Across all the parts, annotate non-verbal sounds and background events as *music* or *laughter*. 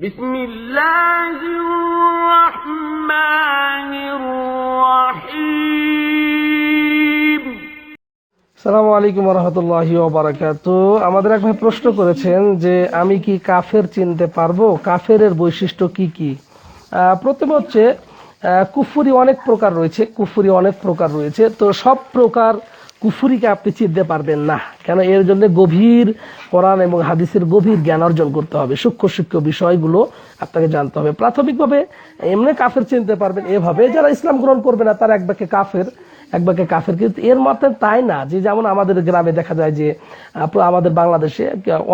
بسم الله الرحمن الرحيم সালামু আলাইকুম রহমতুল্লাহি বারাকাত আমাদের এক ভাই প্রশ্ন করেছেন যে আমি কি কাফের চিনতে পারবো কাফেরের বৈশিষ্ট্য কি কি আহ, প্রথমে হচ্ছে আহ, কুফুরি অনেক প্রকার রয়েছে কুফুরি অনেক প্রকার রয়েছে তো সব প্রকার কুফুরিকে আপনি চিনতে পারবেন না কেন এর জন্য গভীর কোরআন এবং হাদিসের গভীর জ্ঞান অর্জন করতে হবে। সূক্ষ্ম সূক্ষ্ম বিষয়গুলো আপনাকে জানতে হবে। প্রাথমিকভাবে এমনি কাফের চিনতে পারবেন। এভাবে যারা ইসলাম গ্রহণ করবে না, তারা এক বাক্যে কাফের। এক বাক্যে কাফের। কিন্তু এর মতে তাই না, যে যেমন আমাদের গ্রামে দেখা যায় যে আমাদের বাংলাদেশে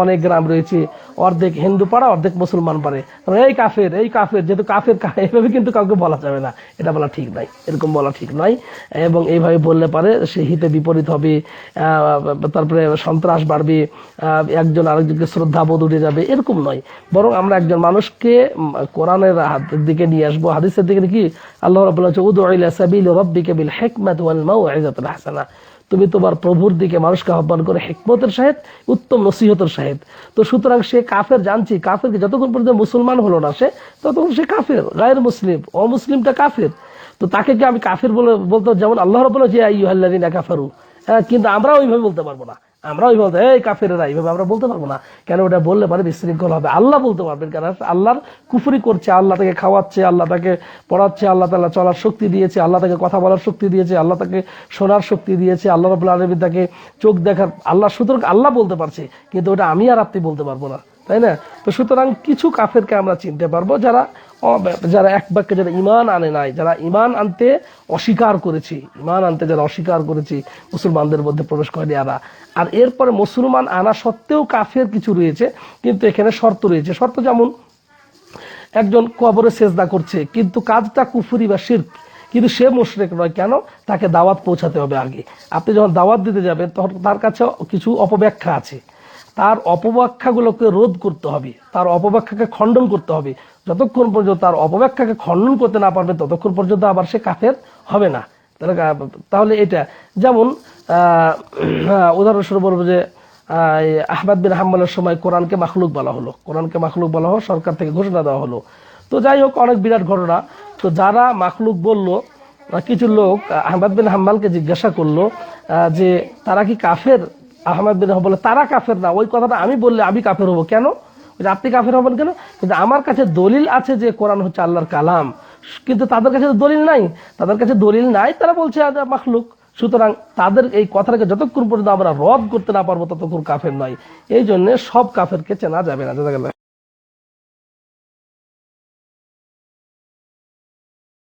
অনেক গ্রাম রয়েছে, অর্ধেক হিন্দু পাড়া, অর্ধেক মুসলমান পাড়ে। এই কাফের এই কাফের, যেহেতু কাফের *laughs* এভাবে কিন্তু কাউকে বলা যাবে না। এটা বলা ঠিক নয়, এরকম বলা ঠিক নয়। এবং এইভাবে বললে পারে, সে হিতে বিপরীত হবে তারপরে সন্ত্রাস বাড়বে একজন আরেকজনকে শ্রদ্ধাবোধ উঠে যাবে, এরকম নয়। বরং আমরা একজন মানুষকে কোরআনের দিকে নিয়ে আসব, হাদিসের দিকে কি আল্লাহ বলছে উদু রাব্বিকা বিল হিকমাত হাসানা তুমি তোমার প্রভুর দিকে মানুষকে আহ্বান করে হেকমতের সাহেব উত্তম নসিহতের সাহেব তো সুতরাং সে কাফের, জানছি কাফেরকে যতক্ষণ পর্যন্ত মুসলমান হলো না সে, ততক্ষণ সে কাফের, গায়ের মুসলিম, অমুসলিমটা কাফের। তো তাকে কি আমি কাফের বলে বলতে যেমন আল্লাহ বলে যে আইয়ুহাল্লাযিনা কাফারু। হ্যাঁ কিন্তু আমরা ওইভাবে বলতে পারব না। আমরা ওই বলতে, এই কাফেরেরা এইভাবে আমরা বলতে পারব না। কেন ওটা বললে পারে বিশৃঙ্খল হবে? আল্লাহ বলতে পারবেন কারণ আল্লাহর কুফুরি করছে, আল্লাহ তাকে খাওয়াচ্ছে, আল্লাহ তাকে পড়াচ্ছে, আল্লাহ তালা চলার শক্তি দিয়েছে, আল্লাহ তাকে কথা বলার শক্তি দিয়েছে, আল্লাহ তাকে শোনার শক্তি দিয়েছে, আল্লাহ রবুল্লা আলমী তাকে চোখ দেখার, আল্লাহ সুতরাং আল্লাহ বলতে পারছে, কিন্তু ওটা আমি আর আপনি বলতে পারব না। তাই না? তো সুতরাং কিছু কাফেরকে আমরা চিনতে পারব যারা যারা এক বাক্যে যারা ইমান আনে নাই, যারা ইমান আনতে অস্বীকার করেছি ইমান আনতে যারা অস্বীকার করেছি, মুসলমানদের মধ্যে প্রবেশ করেনি আনা আর এরপরে মুসলমান আনা সত্ত্বেও কাফের কিছু রয়েছে, কিন্তু এখানে শর্ত রয়েছে। শর্ত যেমন, একজন কবরে সেজদা করছে, কিন্তু কাজটা কুফুরি বা শির্ক, কিন্তু সে মুশরেক নয়। কেন? তাকে দাওয়াত পৌঁছাতে হবে আগে। আপনি যখন দাওয়াত দিতে যাবেন, তখন তার কাছে কিছু অপব্যাখ্যা আছে। তার অপব্যাখ্যাগুলোকে রোধ করতে হবে। তার অপব্যাখ্যাকে খণ্ডন করতে হবে। যতক্ষণ পর্যন্ত তার অপব্যাখ্যাকে খণ্ডন করতে না পারবে ততক্ষণ পর্যন্ত আবার সে কাফের হবে না। তাহলে এটা। যেমন উদাহরণস্বরূপ বলব যে আহ, এই বিন হাম্বলের সময় কোরআনকে মাখলুক বলা হলো। কোরআনকে মাখলুক বলা হলো সরকার থেকে ঘোষণা দেওয়া হলো। তো যাই হোক অনেক বিরাট ঘটনা। তো যারা মাখলুক বলল কিছু লোক আহ, আহমদ বিন হাম্বালকে জিজ্ঞাসা করল যে তারা কি কাফের? আহমদ বিন হাম্বল বলে, তারা কাফের না। ওই কথাটা আমি বললে আমি কাফের হব। কেন? আপনি কাফের হবেন কেন? কিন্তু আমার কাছে দলিল আছে যে কোরআন হচ্ছে আল্লাহর কালাম। কিন্তু তাদের কাছে তো দলিল নাই। তাদের কাছে দলিল নাই, তারা বলছে মাখলুক। সুতরাং তাদের এই কথাটাকে যতক্ষণ পর্যন্ত আমরা রদ করতে না পারব, ততক্ষণ কাফের নয়। এই জন্যে সব কাফেরকে চেনা যাবে না।